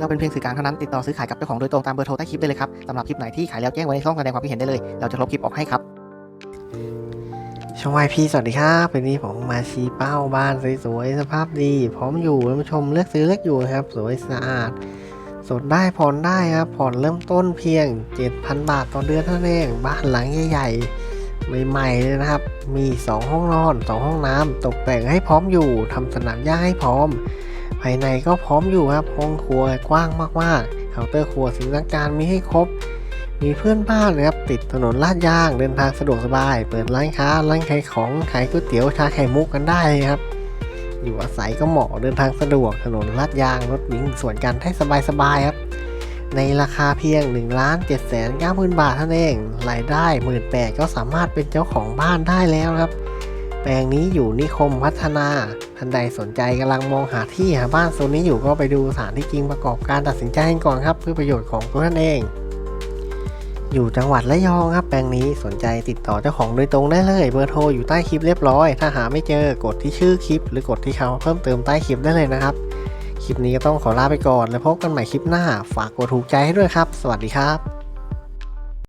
เราเป็นเพียงสื่อกลางเท่านั้นติดต่อซื้อขายกับเจ้าของโดยตรงตามเบอร์โทรใต้คลิปได้เลยครับสำหรับคลิปไหนที่ขายแล้วแจ้งไว้ในช่องแสดงความคิดเห็นได้เลย เราจะลบคลิปออกให้ครับ ช่องวายพีสวัสดีครับวันนี้ผมมาชี้เป้าบ้านสวยๆสภาพดี พร้อมอยู่ท่านผู้ชมเลือกซื้อเลือกอยู่นะครับ สวยสะอาดสดได้ผ่อนได้ครับผ่อนเริ่มต้นเพียง 7,000 บาทต่อเดือนเท่านั้นเองบ้านหลังใหญ่ๆใหม่ๆเลยนะครับ มี 2 ห้องนอน 2 ห้องน้ำตกแต่งให้พร้อมอยู่ทำสนามหญ้าให้พร้อม ภายในก็พร้อมอยู่ครับห้องครัวกว้างมากๆเคาน์เตอร์ครัวสิ่งต่างๆมีให้ครบ มีเพื่อนบ้านนะครับติดถนนลาดยางเดินทางสะดวกสบาย เปิดร้านค้าร้านขายของขายก๋วยเตี๋ยวชาไข่มุกกันได้ครับอยู่อาศัยก็เหมาะเดินทางสะดวกถนนลาดยางรถวิ่งสวนกันให้สบายๆครับ ในราคาเพียง1นึ่งล้านเจ็ดแสนเก้าหมื่นบาทเท่านั้นเองรายได้หมื่นแปดก็สามารถเป็นเจ้าของบ้านได้แล้วครับ แปลงนี้อยู่นิคมพัฒนา ท่านใดสนใจกำลังมองหาที่หาบ้านโซนนี้อยู่ก็ไปดูสถานที่จริงประกอบการตัดสินใจกันก่อนครับ เพื่อประโยชน์ของตัวท่านเอง อยู่จังหวัดระยองครับ แปลงนี้สนใจติดต่อเจ้าของโดยตรงได้เลยเบอร์โทรอยู่ใต้คลิปเรียบร้อย ถ้าหาไม่เจอกดที่ชื่อคลิป หรือกดที่คำว่าเพิ่มเติมใต้คลิปได้เลยนะครับ คลิปนี้ก็ต้องขอลาไปก่อนแล้วพบกันใหม่คลิปหน้า ฝากกดถูกใจให้ด้วยครับ สวัสดีครับ